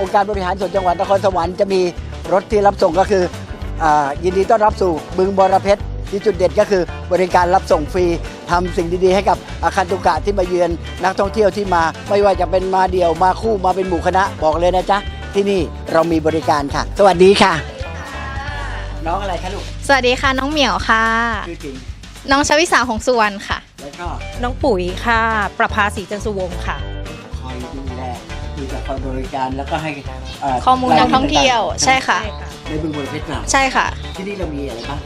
องค์การบริหารส่วนจังหวัดนครสวรรค์จะมีรถที่รับส่งก็คืออายินดีต้อนรับสู่บึงบรเพชรที่จุดเด่นก็คือบริการรับส่งฟรีทำสิ่งดีๆ ให้กับอาคารตุกะที่มาเยือนนักท่องเที่ยวที่มา ไม่ว่าจะเป็นมาเดี่ยวมาคู่มาเป็นหมู่คณะบอกเลยนะจ๊ะที่นี่เรามีบริการค่ะ สวัสดีค่ะ น้องอะไรคะลูกสวัสดีค่ะน้องเหมียวค่ะ ชื่อจริงน้องชวิสาหงสุวรรณค่ะ แล้วก็น้องปุ๋ยค่ะ ประภาสีจันทร์สุวงศ์ค่ะคอยดูแลดู จากคอยบริการแล้วก็ให้เข้อมูลนักท่องเที่ยวใช่ค่ะ ในบึงบรเพชรเราใช่ค่ะ ที่นี่เรามีอะไรบ้าง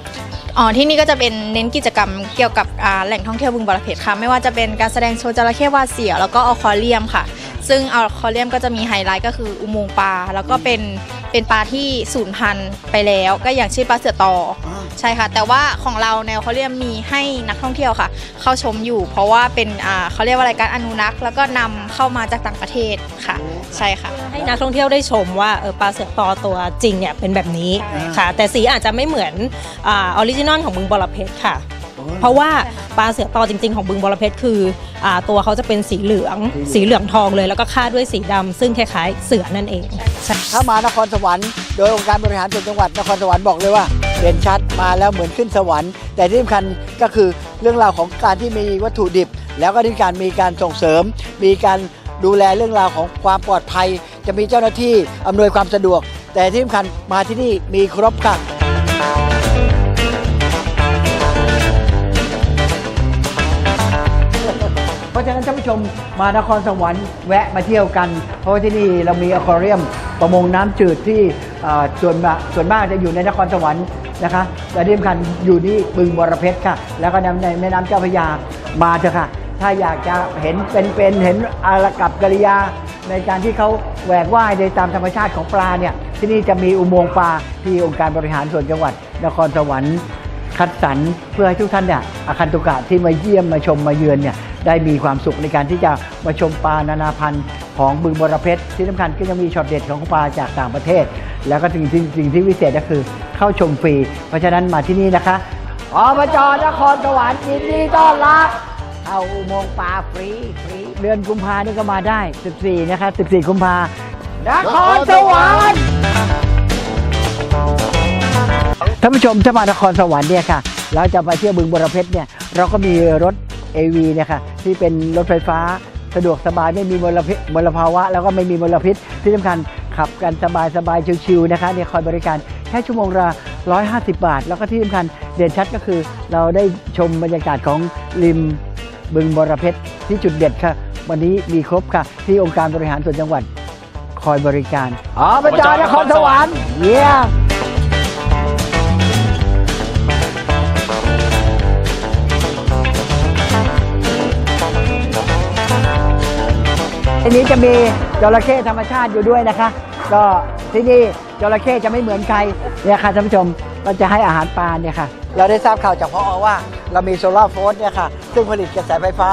อ๋อที่นี่ก็จะเป็นเน้นกิจกรรมเกี่ยวกับอ่าแหล่งท่องเที่ยวบึงบรเพชรค่ะ ไม่ว่าจะเป็นการแสดงโชว์จระเข้วาดเสียวแล้วก็ออคอเรียมค่ะ ซึ่งออคอเรียมก็จะมีไฮไลท์ก็คืออุโมงค์ปลาแล้วก็เป็นเป็นปลาที่สูญพันธุ์ไปแล้ว ก็อย่างเช่นปลาเสือตอใช่ค่ะ แต่ว่าของเราแนวเขาเรียกมีให้นักท่องเที่ยวค่ะ เข้าชมอยู่ เพราะว่าเป็นอ่าเขาเรียกว่าอะไรการอนุรักษ์ แล้วก็นำเข้ามาจากต่างประเทศค่ะ ใช่ค่ะให้นักท่องเที่ยวได้ชมว่าเออปลาเสือตอตัวจริงเนี่ยเป็นแบบนี้อ่าค่ะ แต่สีอาจจะไม่เหมือนออริจินอลของบึงบรเพชรค่ะ เพราะว่าปลาเสือตอจริง ๆ ของบึงบรเพชรคืออาตัวเขาจะเป็นสีเหลือง สีเหลืองทองเลย แล้วก็คาดด้วยสีดำซึ่งคล้ายๆเสือนั่นเอง ถ้ามานครสวรรค์โดยองค์การบริหารส่วนจังหวัดนครสวรรค์บอกเลยว่าเด่นชัดมาแล้วเหมือนขึ้นสวรรค์ แต่ที่สำคัญก็คือเรื่องราวของการที่มีวัตถุดิบ แล้วก็ที่การมีการส่งเสริม มีการ ดูแลเรื่องราวของความปลอดภัย จะมีเจ้าหน้าที่อำนวยความสะดวก แต่ที่สำคัญมาที่นี่มีครบค่ะเพราะฉะนั้นท่านผู้ชมมานครสวรรค์แวะมาเที่ยวกัน เพราะว่าที่นี่เรามีอควาเรียมประมงน้ำจืดที่เอ่อส่วนมากส่วนมากจะอยู่ในนครสวรรค์นะคะแต่ที่สำคัญอยู่ที่บึงบรเพชรค่ะ แล้วก็ในในแม่น้ำเจ้าพระยามาเถอะค่ะ ถ้าอยากจะเห็นเป็นๆเห็นอารกับกิริยา ในการที่เขาแหวกว่ายในตามธรรมชาติของปลาเนี่ยที่นี่จะมีอุโมงค์ปลาที่องค์การบริหารส่วนจังหวัด นครสวรรค์คัดสรรเพื่อให้ทุกท่านเนี่ยอาคันตุกะที่มาเยี่ยมมาชมมาเยือนเนี่ยได้มีความสุขในการที่จะมาชมปลานานาพันธุ์ของบึงบรเพชรที่สำคัญก็ยังมีช็อตเด็ดของปลาจากต่างประเทศ แล้วก็สิ่งสิ่งที่วิเศษก็คือเข้าชมฟรี เพราะฉะนั้นมาที่นี่นะคะอบจนครสวรรค์ยินดีต้อนรับ เข้าอุโมงค์ปลาฟรีฟรีเดือนกุมภานี่ก็มาได้ 14 นะคะ 14 กุมภานครสวรรค์ท่านผู้ชมถ้ามานครสวรรค์เนี่ยค่ะ เราจะไปเที่ยวบึงบรเพชรเนี่ยเราก็มีรถ AV เนี่ยค่ะที่เป็นรถไฟฟ้าสะดวกสบายไม่มีมลพิษมลภาวะ แล้วก็ไม่มีมลพิษที่สำคัญขับกันสบายสบายชิวๆนะคะเนี่ยคอยบริการแค่ชั่วโมงละ150 บาท แล้วก็ที่สำคัญเด่นชัดก็คือ เราได้ชมบรรยากาศของริม บึงบรเพชรที่จุดเด็ดค่ะ วันนี้มีครบค่ะ ที่องค์การบริหารส่วนจังหวัด คอยบริการอ๋อบจนครสวรรค์เยี่ยมทีนี้จะมีจระเข้ธรรมชาติอยู่ด้วยนะคะ ก็ที่นี่จระเข้จะไม่เหมือนใครเนี่ยค่ะท่านผู้ชม ก็จะให้อาหารปลาเนี่ยค่ะ เราได้ทราบข่าวจากพอว่า เรามีโซลาร์โฟนเนี่ยค่ะ ซึ่งผลิตกระแสไฟฟ้า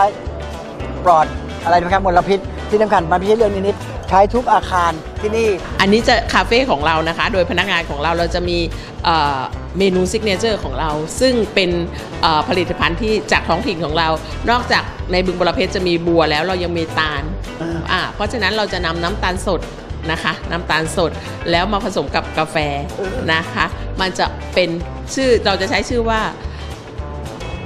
ปลอดอะไรนะครับมลพิษ ที่สำคัญมันไม่ใช่เรื่องนิดๆใช้ทุกอาคารที่นี่ อันนี้จะคาเฟ่ของเรานะคะ โดยพนักงานของเราเราจะมีเอ่อเมนูซิกเนเจอร์ของเรา ซึ่งเป็นเอ่อผลิตภัณฑ์ที่จากท้องถิ่นของเรา นอกจากในบึงบรเพชรจะมีบัวแล้วเรายังมีตาลอ่า อ่าเพราะฉะนั้นเราจะนำน้ำตาลสดนะคะ น้ำตาลสดแล้วมาผสมกับกาแฟนะคะ มันจะเป็นชื่อเราจะใช้ชื่อว่า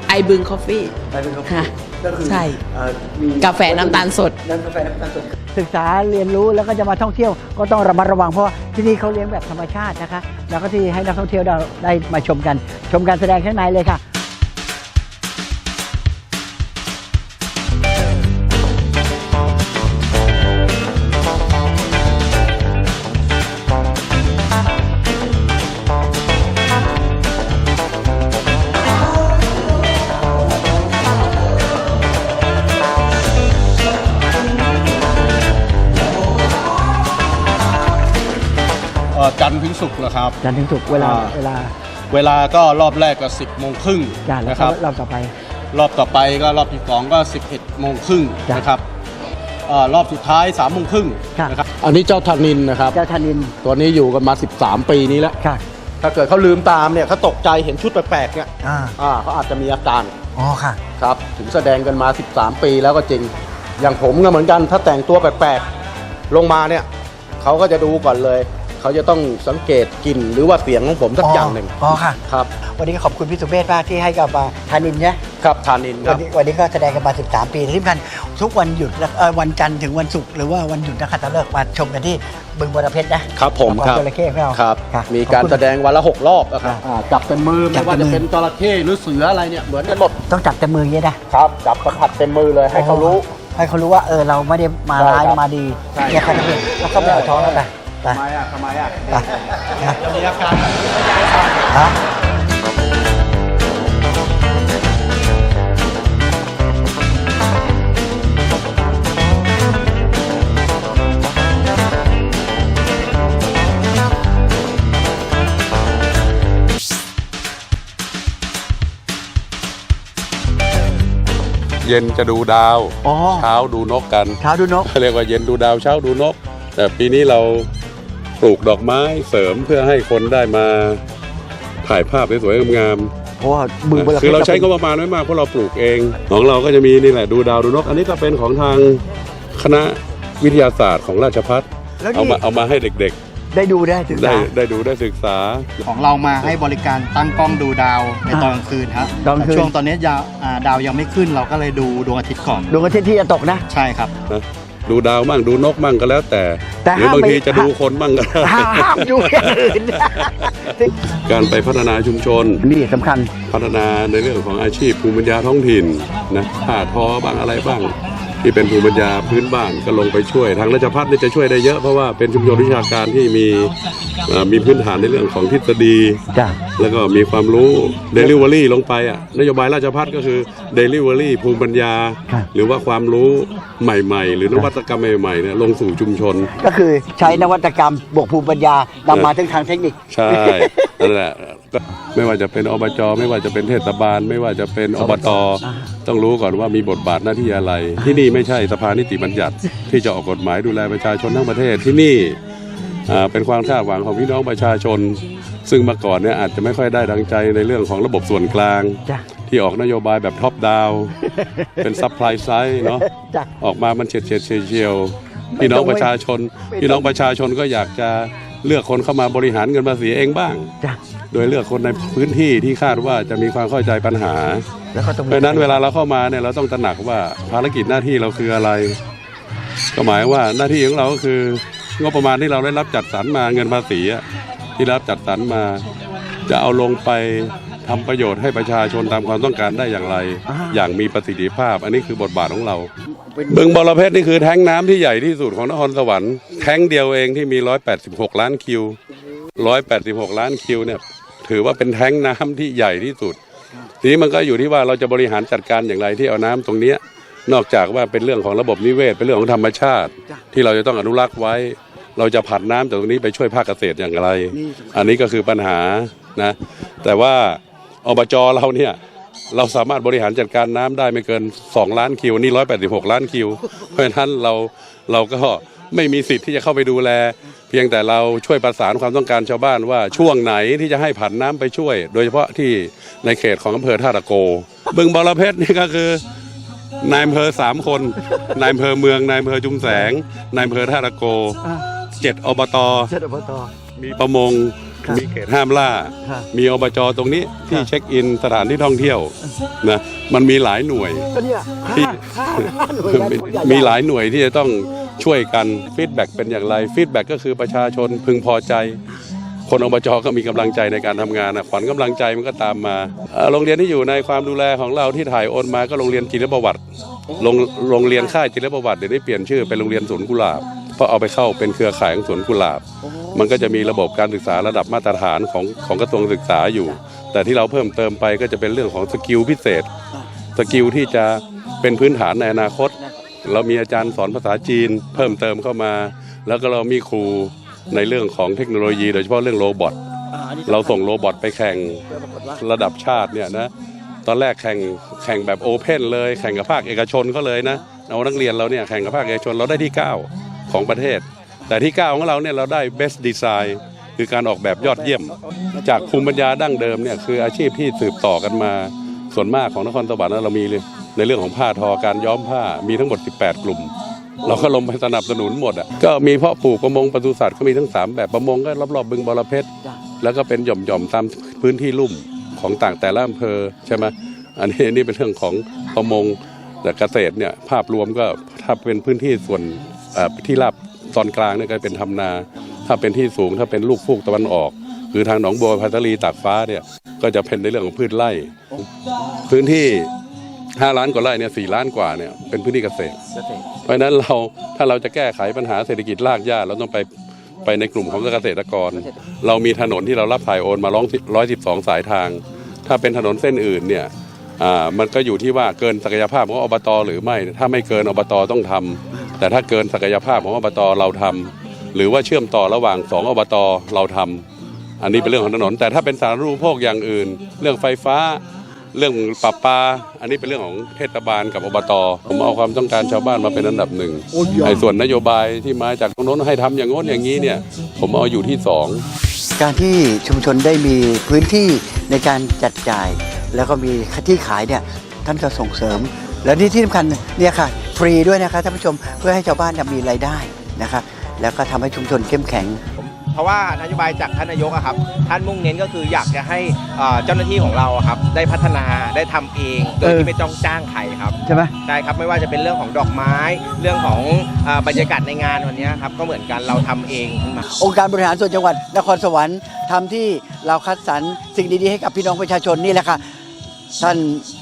ไอบึงคอฟฟี่ไปเป็นกาแฟค่ะก็คือใช่เอ่อมีกาแฟน้ำตาลสดน้ำกาแฟน้ำตาลสด ศึกษาเรียนรู้แล้วก็จะมาท่องเที่ยวก็ต้องระมัดระวังเพราะว่าที่นี่เขาเลี้ยงแบบธรรมชาตินะคะ แล้วก็ที่ให้นักท่องเที่ยวได้ได้มาชมกัน ชมการแสดงข้างในเลยค่ะ ครับ จันทร์ถึงศุกร์เวลาอ่า เวลาเวลาก็รอบแรกก็ 10โมงครึ่งจ้าแล้วนะก็ครับ รอบต่อไป รอบต่อไปก็รอบที่สองก็ 11โมงครึ่งจ้ะนะครับเอ่อรอบสุดท้าย3โมงครึ่งค่ะ นะครับ อันนี้เจ้าธนินนะครับ เจ้าธนินตัวนี้อยู่กันมา 13 ปีนี้แล้ว ค่ะถ้าเกิดเขาลืมตามเนี่ยเขาตกใจเห็นชุดแปลกๆเนี่ยอ่าอ่าเขาอาจจะมีอาการอ๋อค่ะครับ ถึงแสดงกันมา 13 ปีแล้วก็จริง อย่างผมก็เหมือนกัน ถ้าแต่งตัวแปลกๆ ลงมาเนี่ยเขาก็จะดูก่อนเลย เขาจะต้องสังเกตกลิ่นหรือว่าเสียงของผมสักอย่างหนึ่งอ๋อค่ะ ครับ วันนี้ขอบคุณพี่สุเมธมากที่ให้กับอ่าธานินเนี่ย ครับทานินควัรันบ นี้วันนี้ก็แสดงกันมา 13 ปีที่สำคัญทุกวันหยุดและเอ่อวันจันทร์ถึงวันศุกร์หรือว่าวันหยุดนะครับตะเลิกษ์มาชมกันที่บึงบัวระเพ็ดนะครับผมกัครับจระเข้ของเราครับค่ะมีการขอบคุณ แสดงวันละหกรอบอะครับค่ะอ่าจับเป็นมือจัไม่บว่าเป็นจะมือเป็นจระเข้หรือเสืออะไรเนี่ยเหมือนกันหมดต้องจับแต่มืออย่างนี้นะครับจับสัมผัสเต็มมือเลยให้เขารู้ ให้เขารู้ว่าเออเราไม่ได้มาใช่ร้ายครับ มาดีใช่เนี่ยครับแล้วก็ไม่เอาท้องแล้วไปไป ทำไมอะทำไมอะไปนะมีอาการฮะเย็นจะดูดาว อ๋อเช้าดูนกกันเท้าดูนก เรียกว่าเย็นดูดาวเช้าดูนก แต่ปีนี้เรา ปลูกดอกไม้เสริมเพื่อให้คนได้มาถ่ายภาพสวยๆงามเพราะว่าบึงบัวระๆเพ็ดคือเราใช้งบประมาณไม่มากเพราะเราปลูกเอง ของเราก็จะมีนี่แหละดูดาวดูนก อันนี้ก็เป็นของทางคณะวิทยาศาสตร์ของราชพัฒแล้วเอานี่มาเอามาให้เด็กได้ดูได้ถึงๆ ได้ได้ดูได้ศึกษา ของเรามาให้บริการตั้งกล้องดูดาวในตอนกลางคืนครับตอนกลางคืน ช่วงตอนนี้ยาวอ่าดาวยังไม่ขึ้นเราก็เลยดูดวงอาทิตย์ก่อน ดวงอาทิตย์ที่จะตกนะ ใช่ครับ ดูดาวมั่งดูนกมั่งก็แล้วแต่แต่หรือห้ามบางไป ทีจะดูคนมั่งก็ได้ห้ามห้ามดูอย่างอื่นการไปพัฒนาชุมชน นี่สำคัญ พัฒนาในเรื่องของอาชีพภูมิปัญญาท้องถิ่นนะผ้าทอบ้างอะไรบ้าง ที่เป็นภูมิปัญญาพื้นบ้านก็ลงไปช่วย ทางราชพัฒน์นี่จะช่วยได้เยอะเพราะว่าเป็นชุมชนวิชาการที่มีเอ่อมีพื้นฐานในเรื่องของทฤษฎี จ้ะ แล้วก็มีความรู้เดลิเวอรี่ลงไปอะนโยบายราชพัฒน์ก็คือเดลิเวอรี่ภูมิปัญญาหรือว่าความรู้ใหม่ๆ หรือนวัตกรรมใหม่ๆเนี่ยลงสู่ชุมชน ก็คือใช้นวัตกรรมบวกภูมิปัญญานำมาถึงทางเทคนิค ใช่ นั่นแหละก็ ไม่ว่าจะเป็นอบจไม่ว่าจะเป็นเทศบาล ไม่ว่าจะเป็นอบตต้องรู้ก่อนว่ามีบทบาทหน้าที่อะไร ที่นี่ไม่ใช่สภานิติบัญญัติ ที่จะออกกฎหมายดูแลประชาชนทั้งประเทศที่นี่อ่าเป็นความคาดหวังของพี่น้องประชาชน ซึ่งเมื่อก่อนเนี่ยอาจจะไม่ค่อยได้ดังใจในเรื่องของระบบส่วนกลางจ้ะที่ออกนโยบายแบบท็อปดาวเป็นซัพพลายไซด์เนาะจ้ะออกมามันเฉียดเฉียดเฉียดเฉียวพี่น้องประชาชนไม่ต้องพี่น้องประชาชนก็อยากจะเลือกคนเข้ามาบริหารเงินภาษีเองบ้างจ้ะ โดยเลือกคนในพื้นที่ที่คาดว่าจะมีความเข้าใจปัญหาแล้วก็ต้องเพมีราะฉะนั้นเวลาเราเข้ามาเนี่ยเราต้องตระหนักว่าภารกิจหน้าที่เราคืออะไร ก็หมายว่าหน้าที่ของเราก็คืองบประมาณที่เราได้รับจัดสรรมาเงินภาษีอะที่รับจัดสรรมา จะเอาลงไปทำประโยชน์ให้ประชาชนตามความต้องการได้อย่างไร อย่างมีประสิทธิภาพ อันนี้คือบทบาทของเราบึงบรเพชรนี่คือแท้งน้ำที่ใหญ่ที่สุดของนครสวรรค์แท้งเดียวเองที่มี 186 ล้านคิว 186 ล้านคิวเนี่ย ถือว่าเป็นแท้งน้ำที่ใหญ่ที่สุด ทีนี้มันก็อยู่ที่ว่าเราจะบริหารจัดการอย่างไรที่เอาน้ำตรงเนี้ยนอกจากว่าเป็นเรื่องของระบบนิเวศเป็นเรื่องของธรรมชาติ ที่เราจะต้องอนุรักษ์ไว้ เราจะผันน้ำจากตรงนี้ไปช่วยภาคเกษตรอย่างไร อันนี้ก็คือปัญหานะแต่ว่าอบจเราเนี่ยเราสามารถบริหารจัดการน้ำได้ไม่เกิน 2 ล้านคิวนี่186 ล้านคิว เพราะฉะนั้นเราเราก็ ไม่มีสิทธิ์ที่จะเข้าไปดูแล เพียงแต่เราช่วยประสานความต้องการชาวบ้านว่าช่วงไหนที่จะให้ผันน้ำไปช่วย โดยเฉพาะที่ในเขตของอำเภอท่าตะโก บึงบรเพชรนี่ก็คือนายอำเภอสามคนนายอำเภอเมืองนายอำเภอจุมแสงนายอำเภอท่าตะโกเจ็ดอบตเสด็จพตมีประมงครับมีเขตห้ามล่าครับมีอบจตรงนี้ที่ครับเช็คอินสถานที่ท่องเที่ยวนะมันมีหลายหน่วยก็เนี่ยที่ห้าห้าหน่วยงานมีใญ่มีหลายหน่วยที่จะต้อง ช่วยกันฟีดแบ็กเป็นอย่างไรฟีดแบ็กก็คือประชาชนพึงพอใจ คนอบจก็มีกำลังใจในการทำงานขวัญกำลังใจมันก็ตามมาโรงเรียนที่อยู่ในความดูแลของเราที่ถ่ายโอนมาก็โรงเรียนจิรประวัติโรงโรงเรียนค่ายจิรประวัติเดี๋ยวนี้เปลี่ยนชื่อเป็นโรงเรียนสวนกุหลาบเพราะเอาไปเข้าเป็นเครือข่ายของสวนกุหลาบ มันก็จะมีระบบการศึกษาระดับมาตรฐานของของกระทรวงศึกษาอยู่ แต่ที่เราเพิ่มเติมไปก็จะเป็นเรื่องของสกิลพิเศษสกิลที่จะเป็นพื้นฐานในอนาคต เรามีอาจารย์สอนภาษาจีนเพิ่มเติมเข้ามา แล้วก็เรามีครูในเรื่องของเทคโนโลยี โดยเฉพาะเรื่องโรบอทเราส่งโรบอทไปแข่งระดับชาติเนี่ยนะตอนแรกแข่งแข่งแบบโอเพนเลยแข่งกับภาคเอกชนเขาเลยนะเอานักเรียนเราเนี่ยแข่งกับภาคเอกชนเราได้ที่ 9 ของประเทศ แต่ที่ 9 ของเราเนี่ยเราได้ best design คือการออกแบบยอดเยี่ยม จากภูมิปัญญาดั้งเดิมเนี่ยคืออาชีพที่สืบต่อกันมาส่วนมากของนครสวรรค์เรามีเลย ในเรื่องของผ้าทอการย้อมผ้ามีทั้งหมด 18 กลุ่ม เราก็ลงไปสนับสนุนหมดอะก็มีเพาะปลูกประมงปศุสัตว์ก็มีทั้งสามแบบประมงก็รอบๆบึงบรเพชรจ้ะแล้วก็เป็นหย่อมๆตามพื้นที่ลุ่มของต่างแต่ละอำเภอใช่ไหมอันนี้อันนี้เป็นเรื่องของประมงแต่เกษตรเนี่ยภาพรวมก็ถ้าเป็นพื้นที่ส่วนเอ่อที่ราบตอนกลางเนี่ยก็เป็นทำนา ถ้าเป็นที่สูงถ้าเป็นลูกฟูกตะวันออก คือทางหนองบัวพัทลีตากฟ้าเนี่ยก็จะเป็นในเรื่องของพืชไร่ พื้นที่ 5ล้านกว่าไร่เนี่ยสี่ล้านกว่าเนี่ยเป็นพื้นที่เกษตรเพราะฉะนั้นเราถ้าเราจะแก้ไขปัญหาเศรษฐกิจรากหญ้าเราต้องไปไปในกลุ่มของเกษตรกร เรามีถนนที่เรารับถ่ายโอนมาร้อยสิบสองสายทาง ถ้าเป็นถนนเส้นอื่นเนี่ยอ่ามันก็อยู่ที่ว่าเกินศักยภาพของอบตหรือไม่ ถ้าไม่เกินอบตต้องทำแต่ถ้าเกินศักยภาพของอบตเราทำหรือว่าเชื่อมต่อระหว่างสองอบตเราทำอันนี้เป็นเรื่องของถนน แต่ถ้าเป็นสาธารณูปโภคอย่างอื่น เรื่องไฟฟ้า เรื่องปรับปาอันนี้เป็นเรื่องของเทศบาลกับอบต ผมเอาความต้องการชาวบ้านมาเป็นอันดับหนึ่งโอ้ยยอดไอ้ส่วนนโยบายที่มาจากตรงโน้นให้ทำอย่างโน้นอย่างนี้เนี่ย ผมเอาอยู่ที่สองการที่ชุมชนได้มีพื้นที่ในการจัดจ่าย แล้วก็มีที่ขายเนี่ยท่านก็ส่งเสริม แล้วนี่ที่สำคัญเนี่ยค่ะฟรีด้วยนะคะท่านผู้ชมเพื่อให้ชาวบ้านเนี่ยมีรายได้นะคะแล้วก็ทำให้ชุมชนเข้มแข็ง เพราะว่านโยบายจากท่านนายกอะครับ ท่านมุ่งเน้นก็คืออยากจะให้เอ่อเจ้าหน้าที่ของเราอะครับ ได้พัฒนาได้ทำเองโดยเออ ที่ไม่ต้องจ้างใครครับใช่ไหม ใช่ครับไม่ว่าจะเป็นเรื่องของดอกไม้ เรื่องของเอ่อบรรยากาศในงานวันนี้ครับก็เหมือนกันเราทำเองขึ้นมา องค์การบริหารส่วนจังหวัดนครสวรรค์ทำที่เราคัดสรรสิ่งดี ๆ ให้กับพี่น้องประชาชนนี่แหละค่ะ ท่าน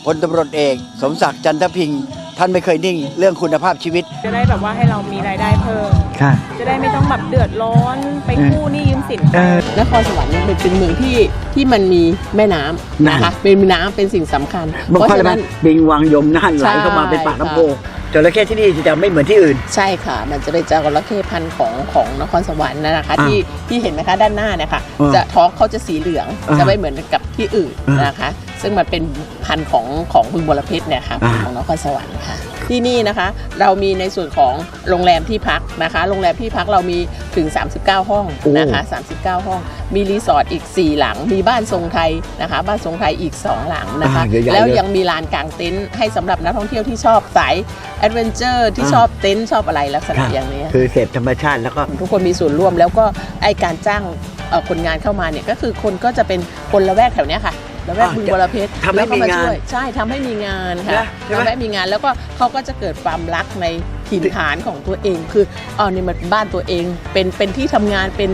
พลตำรวจเอก สมศักดิ์จันทพิงค์ ท่านไม่เคยนิ่งเรื่องคุณภาพชีวิต จะได้แบบว่าให้เรามีรายได้เพิ่ม ค่ะ จะได้ไม่ต้องแบบเดือดร้อนไปกู้หนี้ยืมสินเออนครสวรรค์เนี่ยมันเป็นเมืองที่ที่มันมีแม่น้ำนะคะ เป็นน้ำเป็นสิ่งสำคัญ บางเพราะคนเลยฉะไหมนั้นบิงวังยมน่านไหลเข้ามาใช่เป็นปากน้ำโพค่ะจระเข้ที่นี่จะไม่เหมือนที่อื่น ใช่ค่ะ มันจะเป็นจระเข้พันธุ์ของของนครสวรรค์นะคะ อ่าที่ที่เห็นไหมคะด้านหน้าเนี่ยค่ะ อ่าจะท้องเขาจะสีเหลือง อ่าจะไม่เหมือนกับที่อื่นอ่านนะคะ ซึ่งมันเป็นพันธุ์ของของบึงบรเพชรเนี่ยค่ะอ่าของนครสวรรค์ค่ะ ที่นี่นะคะเรามีในส่วนของโรงแรมที่พักนะคะ โรงแรมที่พักเรามีถึง 39 ห้องนะคะ39 ห้อง มีรีสอร์ทอีก 4 หลัง มีบ้านทรงไทยนะคะ บ้านทรงไทยอีก 2 หลังนะคะอ่าใหญ่ๆแล้วเลยยังมีลานกางเต็นท์ให้สำหรับนักท่องเที่ยวที่ชอบสายแอดเวนเจอร์ที่ชอบเต็นท์ชอบอะไรลักษณะอย่างนี้ คือเสพธรรมชาติแล้วก็ทุกคนมีส่วนร่วมแล้วก็ไอการจ้างเอ่อคนงานเข้ามาเนี่ยก็คือคนก็จะเป็นคนละแวกแถวเนี้ยค่ะ ละแวกอ่าบึงบรเพชรทำให้แล้วก็มีงานช่วยใช่ทำให้มีงานค่ะนะใช่ไหมทำให้มีงานแล้วก็เขาก็จะเกิดความรักในถิ่นฐานของตัวเองคืออ๋อนี่มันบ้านตัวเองเป็นเป็นที่ทำงานเป็น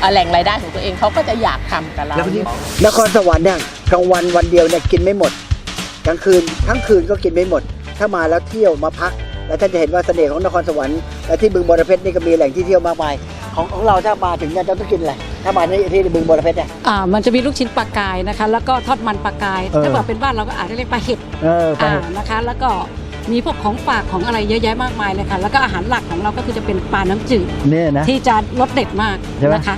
เอ่อแหล่งรายได้ของตัวเองเขาก็จะอยากทำกับเราแล้วที่นครสวรรค์เนี่ยกลางวันวันเดียวเนี่ยกินไม่หมดกลางคืนทั้งคืนก็กินไม่หมด ถ้ามาแล้วเที่ยวมาพัก แล้วท่านจะเห็นว่าเสน่ห์ของนครสวรรค์ และที่บึงบรเพชรนี่ก็มีแหล่งที่เที่ยวมากมาย ของของเราถ้ามาถึงเนี่ยจะต้องกินอะไรถ้ามาที่ที่บึงบรเพชรเนี่ยอ่ามันจะมีลูกชิ้นปลากายนะคะ แล้วก็ทอดมันปลากายเออถ้าเกิดเป็นบ้านเราก็อาจจะเรียกปลาเห็ดเออไปอ่านะคะ แล้วก็มีพวกของฝากของอะไรเยอะแยะมากมายเลยค่ะ แล้วก็อาหารหลักของเราก็คือจะเป็นปลาน้ำจืดเนี่ยนะที่จะรสเด็ดมากใช่ไหมนะคะ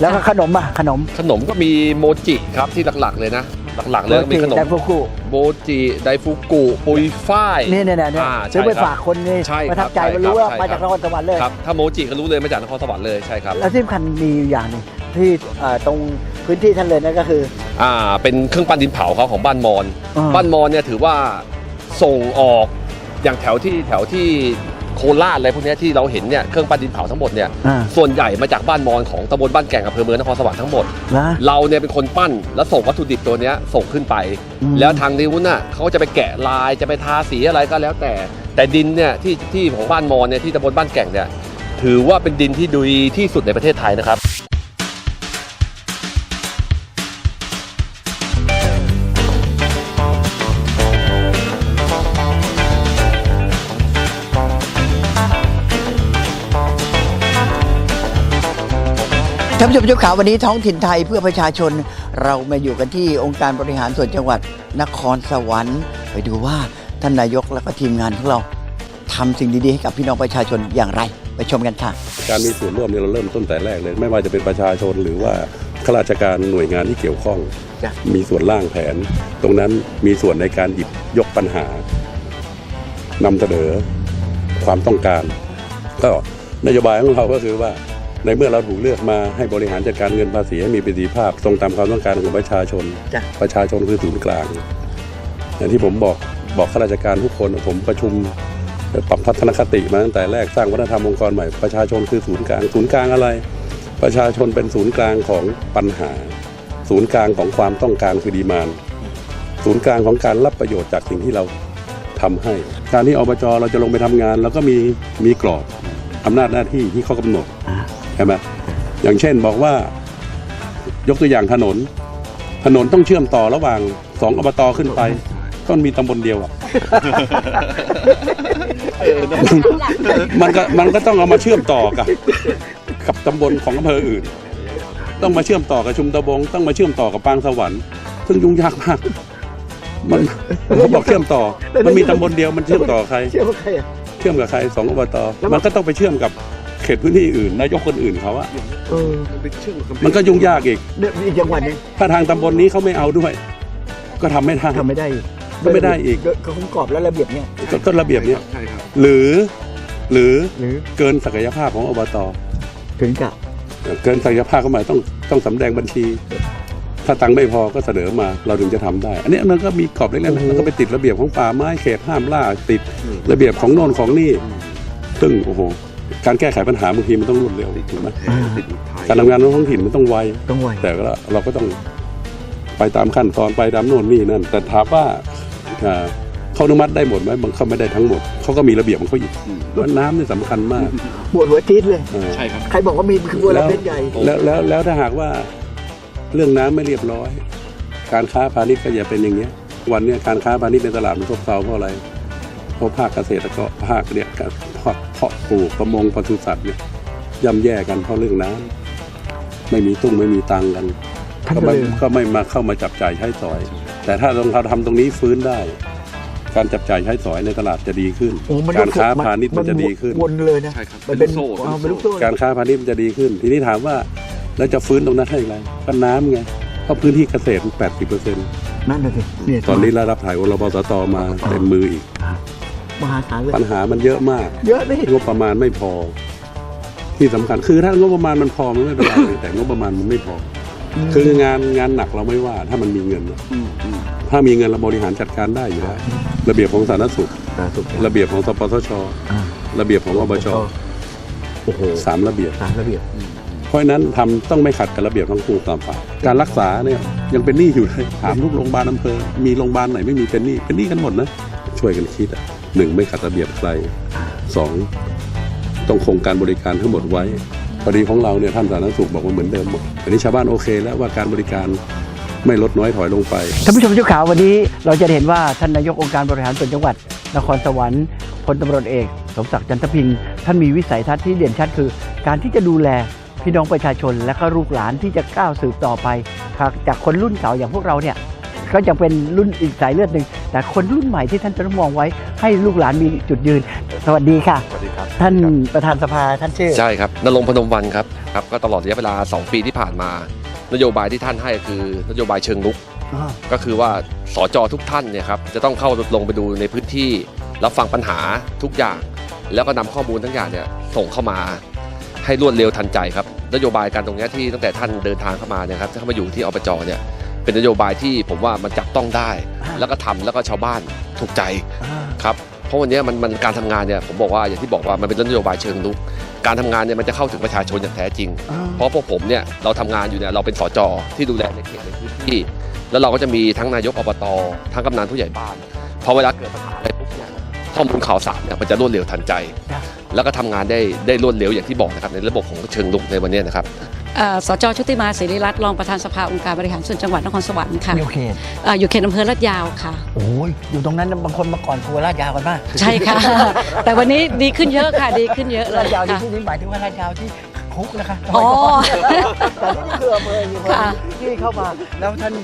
แล้วก็ขนมอะขนมขนมก็มีโมจิครับที่หลักๆเลยนะ หลักๆเลยก็มีขนมไดฟุกุโมจิไดฟุกุปุยฝ้ายนี่เนี่ยเนี่ยอ่าซื้อไปใช่ครับฝากคนนี่ใช่ครับประทับใจใช่ครับว่ารู้ว่าใช่มาจากนครับครสวรรค์เลยครับถ้าโมจิก็รู้เลยมาจากนครสวรรค์เลยใช่ครับแล้วที่สำคัญมีอยู่อย่างหนึงที่เอ่อตรงพื้นที่ท่านเลยนั่นก็คือ อ่าเป็นเครื่องปั้นดินเผาเขาของบ้านมอนอ่า บ้านมอนเนี่ยถือว่าส่งออกอย่างแถวที่แถวที่ โคราชอะไรพวกเนี้ยที่เราเห็นเนี่ยเครื่องปั้นดินเผาทั้งหมดเนี่ยอ่า ส่วนใหญ่มาจากบ้านมอนของตำบลบ้านแก่งอำเภอเมืองนครสวรรค์ทั้งหมด นะเราเนี่ยเป็นคนปั้นแล้วส่งวัตถุดิบตัวเนี้ยส่งขึ้นไป อืมแล้วทางนิ้วน่ะเขาก็จะไปแกะลายจะไปทาสีอะไรก็แล้วแต่ แต่ดินเนี่ยที่ที่ของบ้านมอนเนี่ยที่ตำบลบ้านแก่งเนี่ยถือว่าเป็นดินที่ดีที่สุดในประเทศไทยนะครับ ท่านผู้ชมเจ้าข่าววันนี้ท้องถิ่นไทยเพื่อประชาชนเรามาอยู่กันที่องค์การบริหารส่วนจังหวัดนครสวรรค์ไปดูว่าท่านนายกและก็ทีมงานของเราทำสิ่งดีๆให้กับพี่น้องประชาชนอย่างไร ไปชมกันค่ะ การมีส่วนร่วมเนี่ยเราเริ่มต้นแต่แรกเลย ไม่ว่าจะเป็นประชาชนหรือว่าข้าราชการหน่วยงานที่เกี่ยวข้อง จ้ะ มีส่วนร่างแผน ตรงนั้นมีส่วนในการหยิบยกปัญหานำเสนอความต้องการ ก็นโยบายของเราก็คือว่า ในเมื่อเราถูกเลือกมาให้บริหารจัดการเงินภาษีให้มีประสิทธิภาพ ตรงตามความต้องการของประชาชน จ้ะ ประชาชนคือศูนย์กลาง อย่างที่ผมบอกบอกข้าราชการทุกคนผมประชุมปรับทัศนคติมาตั้งแต่แรกสร้างวัฒนธรรมองค์กรใหม่ประชาชนคือศูนย์กลาง ศูนย์กลางอะไร ประชาชนเป็นศูนย์กลางของปัญหา ศูนย์กลางของความต้องการคือดีมานศูนย์กลางของการรับประโยชน์จากสิ่งที่เราทำให้ การที่อบจเราจะลงไปทำงานเราก็มีมีกรอบอำนาจหน้าที่ที่เขากำหนด ใช่ไหมอย่างเช่นบอกว่ายกตัวอย่างถนน ถนนต้องเชื่อมต่อระหว่างสองอบตขึ้นไป ต้องมีตำบลเดียวอะมันก็มันก็ต้องเอามาเชื่อมต่อกับ กับตำบลของอำเภออื่น ต้องมาเชื่อมต่อกับชุมตะบง ต้องมาเชื่อมต่อกับปางสวรรค์ซึ่งยุ่งยากมากมันเขาบอกเชื่อมต่อ มันมีตำบลเดียวมันเชื่อมต่อใคร เชื่อว่าใครอะเชื่อมกับใครสองอบตแล้วมันมันก็ต้องไปเชื่อมกับ เขตพื้นที่อื่น นายกคนอื่นเขาอะเออมันก็ยุ่งยากอีกเนี่ยมีอีกจังหวัดหนึงถ้าทางตำบลนี้เขาไม่เอาด้วย ก็ทำไม่ได้ ทำไม่ได้ก็ไม่ได้อีกเขาคงกรอบและระเบียบเนี่ยก็ก็ระเบียบเนี้ยใช่ครับ หรือ หรือหรือเกินศักยภาพของอบต ถึงกับเกินศักยภาพเข้ามาต้องต้องสำแดงบัญชี ถ้าตังค์ไม่พอก็เสนอมาเราถึงจะทำได้ อันนี้มันก็มีกรอบเล็กๆนะแล้วก็ไปติดระเบียบของป่าไม้เขตห้ามล่าติดระเบียบของโน่นของนี่ซึ่งโอ้โห การแก้ไขปัญหาบางทีมันต้องรวดเร็วถูกไหมการทำงานของท้องถิ่นมันต้องไวต้องไวแต่ก็เราก็ต้องไปตามขั้นตอนไปตามโน่นนี่นั่น แต่ถามว่าอ่าเขาอนุมัติได้หมดไหมบางเขาไม่ได้ทั้งหมดเขาก็มีระเบียบของเขาอยู่ว่าน้ำนี่สำคัญมากปวดหัวจี๊ดเลยเออใช่ครับใครบอกว่ามีคือบัวแล้ละวเพชรใหญ่แล้วแล้วแล้วถ้าหากว่าเรื่องน้ำไม่เรียบร้อย การค้าพาณิชย์ก็อย่าเป็นอย่างเงี้ย วันเนี้ยการค้าพาณิชย์ในตลาดมันซบเซาเพราะอะไรเพราะภาคเกษตรกรภาคเนี่ยการ เพาะเพาะปลูกประมงปศุสัตว์เนี่ยย่ำแย่กันเพราะเรื่องน้ำไม่มีตุ้งไม่มีตังค์กันท่านก็ก็ไม่เลยก็ไม่มาเข้ามาจับจ่ายใช้สอย แต่ถ้าเราทำตรงนี้ฟื้นได้ การจับจ่ายใช้สอยในตลาดจะดีขึ้นโอ้มันการค้าพาณิชย์มันจะดีขึ้นวนเลยนะใช่ครับมันเป็นเป็นโซ่เอาเป็นลูกโซ่การค้าพาณิชย์มันจะดีขึ้น ทีนี้ถามว่าแล้วจะฟื้นตรงนั้นให้อะไรก็น้ำไงเพราะพื้นที่เกษตรแปดสิบเปอร์เซ็นต์นั่นน่ะสิเนี่ยตอนนี้เรารับถ่ายอรบสตมาเต็มมืออีก มหาศาลเลย ปัญหามันเยอะมาก เยอะนี่งบประมาณไม่พอ ที่สำคัญคือถ้างบประมาณมันพอมันไม่เป็นไรแต่งบประมาณมันไม่พออคืองานงานหนักเราไม่ว่า ถ้ามันมีเงินนะถ้ามีเงินเราบริหารจัดการได้อยู่แล้วระเบียบของสาธารณสุข สาธุระเบียบของสปสช อ่าระเบียบของอบจโอ้โหสามระเบียบ สามระเบียบเพราะฉะนั้นทำต้องไม่ขัดกับระเบียบทั้งคู่ตามฝ่ายการรักษาเนี่ยยังเป็นหนี้อยู่เลยถามทุกโรงพยาบาลอำเภอมีโรงพยาบาลไหนไม่มีเป็นหนี้เป็นหนี้กันหมดนะช่วยกันคิดอะ หนึ่งไม่ขัดระเบียบใครสองต้องคงการบริการทั้งหมดไว้พอดีของเราเนี่ยท่านสาธารณสุขบอกว่าเหมือนเดิมหมดอันนี้ชาวบ้านโอเคแล้วว่าการบริการไม่ลดน้อยถอยลงไปท่านผู้ชมเจ้าขาววันนี้เราจะเห็นว่าท่านนายกองค์การบริหารส่วนจังหวัด นครสวรรค์พลตำรวจเอก สมศักดิ์จันทพิงค์ท่านมีวิสัยทัศน์ที่เด่นชัดคือ การที่จะดูแลพี่น้องประชาชนและก็ลูกหลานที่จะก้าวสืบต่อไปจากคนรุ่นเก่าอย่างพวกเราเนี่ย ก็จะเป็นรุ่นอีกสายเลือดหนึ่งแต่คนรุ่นใหม่ที่ท่านจะต้องมองไว้ให้ลูกหลานมีจุดยืน สวัสดีค่ะ สวัสดีครับ ท่านประธานสภาท่านชื่อ ใช่ครับนรงค์พนมวันครับครับก็ตลอดระยะเวลา 2 ปีที่ผ่านมา นโยบายที่ท่านให้คือนโยบายเชิงลุกก็คือว่าสจทุกท่านเนี่ยครับจะต้องเข้าลงไปดูในพื้นที่รับฟังปัญหาทุกอย่าง แล้วก็นำข้อมูลทั้งอย่างเนี่ยส่งเข้ามาให้รวดเร็วทันใจครับนโยบายการตรงเนี้ยที่ตั้งแต่ท่านเดินทางเข้ามาเนี่ยครับที่เข้ามาอยู่ที่อบจเนี่ย เป็นนโยบายที่ผมว่ามันจับต้องได้ แล้วก็ทำแล้วก็ชาวบ้านถูกใจครับเพราะวันเนี้ยมันมันการทำงานเนี่ยผมบอกว่าอย่างที่บอกว่ามันเป็นนโยบายเชิงลุกการทำงานเนี่ยมันจะเข้าถึงประชาชนอย่างแท้จริง เพราะพวกผมเนี่ยเราทำงานอยู่เนี่ยเราเป็นสจที่ดูแลในเขตในพื้นที่ แล้วเราก็จะมีทั้งนายกอบตทั้งกำนันผู้ใหญ่บ้านพอเวลาเกิดปัญหาอะไรปุ๊บเนี่ยข้อมูลข่าวสารเนี่ยมันจะรวดเร็วทันใจ แล้วก็ทำงานได้ได้รวดเร็วอย่างที่บอกนะครับในระบบของเชิงลุกในวันเนี้ยนะครับเอ่อ สจชุติมาศิริรัตน์รองประธานสภาองค์การบริหารส่วนจังหวัดนครสวรรค์ค่ะโอเคเอ่ออยู่เขตอำเภอลาดยาวค่ะ โอ้ยอยู่ตรงนั้นบางคนมาก่อนครัวลาดยาวกันมากใช่ค่ะ แต่วันนี้ดีขึ้นเยอะค่ะ ดีขึ้นเยอะเลลายดยาวที่ค่ะที่นี่หมายถึงว่าลาดยาวที่คุกนะคะอ๋อแต่นี่คืออำเภออยู่ค่ะที่เข้ามา แล้วท่าน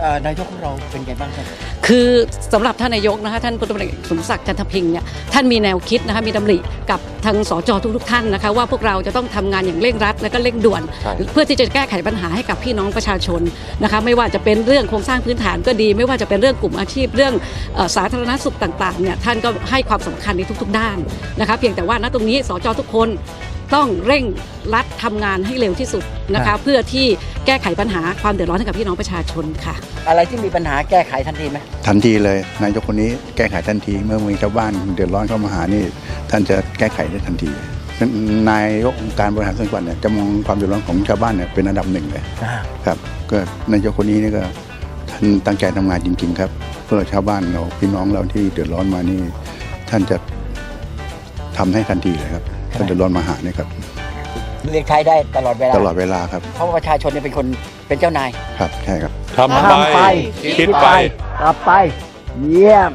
เอ่อนายกของเราเป็นไงบ้างครับ คือสำหรับท่านนายกนะคะท่านพลตำรวจเอกสมศักดิ์จันทพิงค์เนี่ยท่านมีแนวคิดนะคะมีดำริกับทางสจทุกๆท่านนะคะว่าพวกเราจะต้องทำงานอย่างเร่งรัด และก็เร่งด่วนใช่เพื่อที่จะแก้ไขปัญหาให้กับพี่น้องประชาชนนะคะไม่ว่าจะเป็นเรื่องโครงสร้างพื้นฐานก็ดี ไม่ว่าจะเป็นเรื่องกลุ่มอาชีพเรื่องเอ่อสาธารณสุขต่างๆเนี่ยท่านก็ให้ความสำคัญในทุก ๆ ด้านนะคะเพียงแต่ว่าณตรงนี้สจทุกคนต้องเร่งรัดทำงานให้เร็วที่สุดนะคะเพื่อที่ แก้ไขปัญหาความเดือดร้อนให้กับพี่น้องประชาชนค่ะ อะไรที่มีปัญหาแก้ไขทันทีไหมทันทีเลย นายกคนนี้แก้ไขทันที เมื่อมีชาวบ้านเดือดร้อนเข้ามาหานี่ ท่านจะแก้ไขได้ทันที นายกองค์การบริหารส่วนจังหวัดเนี่ยจะมองความเดือดร้อนของชาวบ้านเนี่ยเป็นอันดับหนึ่งเลยครับก็นายกคนนี้นี่ก็ท่านตั้งใจทำงานจริง ๆ ครับเพื่อชาวบ้านเราพี่น้องเราที่เดือดร้อนมานี่ ท่านจะทำให้ทันทีเลยครับถ้าเดือดร้อนมาหาเนี่ยครับ เรียกใช้ได้ตลอดเวลา ตลอดเวลาครับเพราะว่าประชาชนเนี่ยเป็นคนเป็นเจ้านาย ครับใช่ครับทำไป คิดไป กลับไป เยี่ยม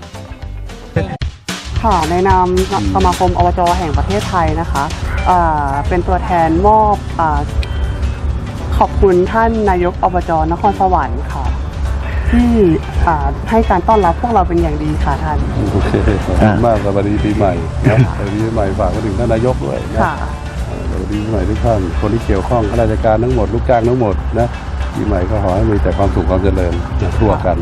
ค่ะในนามสมาคมอบจแห่งประเทศไทยนะคะอ่าเป็นตัวแทนมอบอาขอบคุณท่านนายกอบจนครสวรรค์ค่ะ ที่อ่าให้การต้อนรับพวกเราเป็นอย่างดีค่ะท่าน โอเคขอบคุณมากสวัสดีปีใหม่นะสวัสดีปีใหม่ฝากไปถึงท่านนายกด้วยนะ ค่ะเออส วัสดีใหม่ทุกท่าน คนที่เกี่ยวข้องข้าราชการทั้งหมด ลูกจ้างทั้งหมดนะปีใหม่ก็ขอให้มีแต่ความสุขความเจริญทั่วกัน